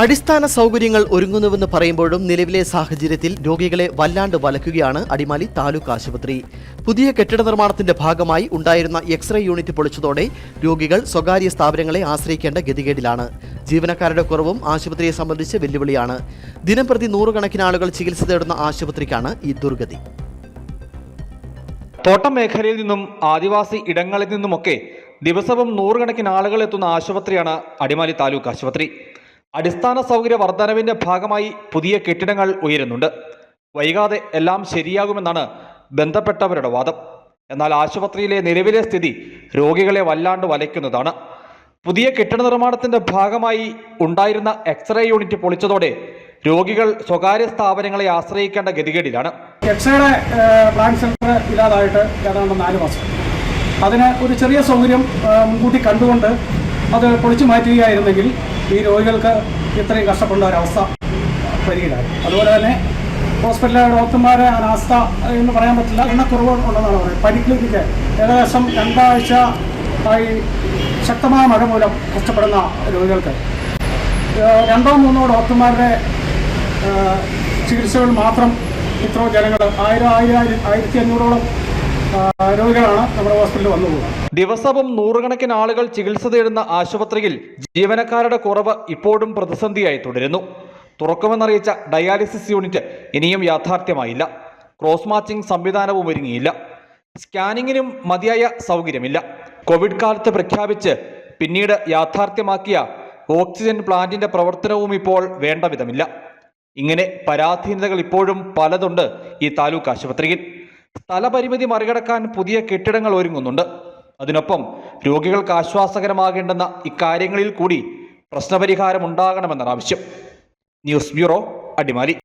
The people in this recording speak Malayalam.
അടിസ്ഥാന സൗകര്യങ്ങൾ ഒരുങ്ങുന്നുവെന്ന് പറയുമ്പോഴും നിലവിലെ സാഹചര്യത്തിൽ രോഗികളെ വല്ലാണ്ട് വലക്കുകയാണ് അടിമാലി താലൂക്ക് ആശുപത്രി. പുതിയ കെട്ടിട നിർമ്മാണത്തിന്റെ ഭാഗമായി ഉണ്ടായിരുന്ന എക്സ്റേ യൂണിറ്റ് പൊളിച്ചതോടെ രോഗികൾ സ്വകാര്യ സ്ഥാപനങ്ങളെ ആശ്രയിക്കേണ്ട ഗതികേടിലാണ്. ജീവനക്കാരുടെ കുറവും ആശുപത്രിയെ സംബന്ധിച്ച് വെല്ലുവിളിയാണ്. ദിനംപ്രതി നൂറുകണക്കിന് ആളുകൾ ചികിത്സ തേടുന്ന ആശുപത്രിക്കാണ് ഈ ദുർഗതി. തോട്ടം മേഖലയിൽ നിന്നും ആദിവാസി ഇടങ്ങളിൽ നിന്നുമൊക്കെ ദിവസവും നൂറുകണക്കിന് ആളുകൾ എത്തുന്ന ആശുപത്രിയാണ് അടിമാലി താലൂക്ക് ആശുപത്രി. അടിസ്ഥാന സൗകര്യ വർധനവിന്റെ ഭാഗമായി പുതിയ കെട്ടിടങ്ങൾ ഉയരുന്നുണ്ട്. വൈകാതെ എല്ലാം ശരിയാകുമെന്നാണ് ബന്ധപ്പെട്ടവരുടെ വാദം. എന്നാൽ ആശുപത്രിയിലെ നിലവിലെ സ്ഥിതി രോഗികളെ വല്ലാണ്ട് വലയ്ക്കുന്നതാണ്. പുതിയ കെട്ടിട നിർമ്മാണത്തിന്റെ ഭാഗമായി ഉണ്ടായിരുന്ന എക്സ്റേ യൂണിറ്റ് പൊളിച്ചതോടെ രോഗികൾ സ്വകാര്യ സ്ഥാപനങ്ങളെ ആശ്രയിക്കേണ്ട ഗതികേടിലാണ്. എക്സ്റേയുടെ പ്ലാൻ സെന്റർ ഇല്ലാതായിട്ട് ഏതാണ്ട് നാല് മാസം. അതിന് ഒരു ചെറിയ സൗകര്യം മുൻകൂട്ടി കണ്ടുകൊണ്ട് അത് പൊളിച്ചു മാറ്റുകയായിരുന്നെങ്കിൽ ഈ രോഗികൾക്ക് ഇത്രയും കഷ്ടപ്പെടുന്ന ഒരവസ്ഥ വരികയില്ലായിരുന്നു അതുപോലെ തന്നെ ഹോസ്പിറ്റലിലെ ഡോക്ടർമാരെ അനാസ്ഥ എന്ന് പറയാൻ പറ്റില്ല. എണ്ണക്കുറവ് ഉണ്ടെന്നാണ് പറയുന്നത് പരിക്ലിനിക്ക് ഏകദേശം രണ്ടാഴ്ച ആയി ശക്തമായ മഴ മൂലം കഷ്ടപ്പെടുന്ന രോഗികൾക്ക്. രണ്ടോ മൂന്നോ ഡോക്ടർമാരുടെ ചികിത്സകൾ മാത്രം ഇത്രയും ജനങ്ങൾ ആയിരം ആയിരം ആയിരം- ആയിരത്തി അഞ്ഞൂറോളം നമ്മുടെ ഹോസ്പിറ്റലിൽ വന്നു പോകുന്നത്. ദിവസവും നൂറുകണക്കിന് ആളുകൾ ചികിത്സ തേടുന്ന ആശുപത്രിയിൽ ജീവനക്കാരുടെ കുറവ് ഇപ്പോഴും പ്രതിസന്ധിയായി തുടരുന്നു. തുറക്കുമെന്നറിയിച്ച ഡയാലിസിസ് യൂണിറ്റ് ഇനിയും യാഥാർത്ഥ്യമായില്ല. ക്രോസ് മാച്ചിംഗ് സംവിധാനവും ഒരുങ്ങിയില്ല. സ്കാനിങ്ങിനും മതിയായ സൗകര്യമില്ല. കോവിഡ് കാലത്ത് പ്രഖ്യാപിച്ച് പിന്നീട് യാഥാർത്ഥ്യമാക്കിയ ഓക്സിജൻ പ്ലാന്റിന്റെ പ്രവർത്തനവും ഇപ്പോൾ വേണ്ട ഇങ്ങനെ പരാധീനതകൾ ഇപ്പോഴും പലതുണ്ട് ഈ താലൂക്ക് ആശുപത്രിയിൽ. സ്ഥലപരിമിതി മറികടക്കാൻ പുതിയ കെട്ടിടങ്ങൾ ഒരുങ്ങുന്നുണ്ട്. അതിനൊപ്പം രോഗികൾക്ക് ആശ്വാസകരമാകേണ്ടുന്ന ഇക്കാര്യങ്ങളിൽ കൂടി പ്രശ്നപരിഹാരം ഉണ്ടാകണമെന്നാണ് ആവശ്യം. News bureau Adimali.